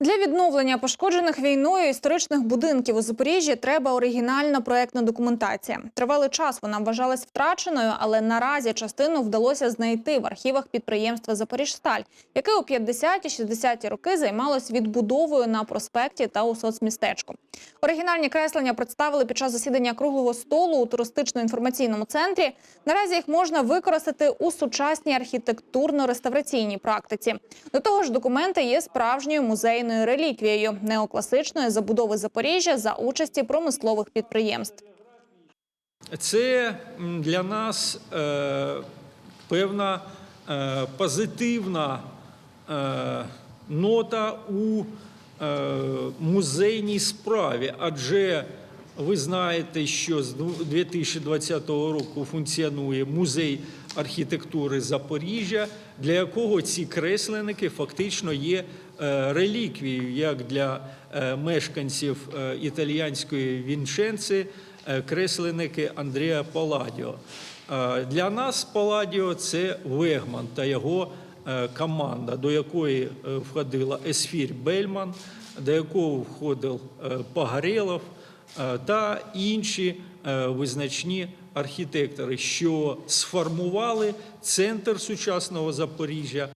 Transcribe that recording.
Для відновлення пошкоджених війною історичних будинків у Запоріжжі треба оригінальна проектна документація. Тривалий час вона вважалась втраченою, але наразі частину вдалося знайти в архівах підприємства Запоріжсталь, яке у 50-60-ті роки займалось відбудовою на проспекті та у соцмістечку. Оригінальні креслення представили під час засідання круглого столу у туристично-інформаційному центрі. Наразі їх можна використати у сучасній архітектурно-реставраційній практиці. До того ж, документи є справжньою музейною реліквією неокласичної забудови Запоріжжя за участі промислових підприємств. Це для нас е, певна е, позитивна е, нота у музейній справі, адже ви знаєте, що з дву- 2020 року функціонує музей архітектури Запоріжжя, для якого ці кресленники фактично є е, реліквією як для е, мешканців е, італіянської Вінченци, е, кресленики Андрія Паладіо. Для нас Паладіо це Вегман та його команда, до якої входила Есфір Бельман, до якого входив Пагарелов е, та інші е, визначні архітектори, що сформували центр сучасного Запоріжжя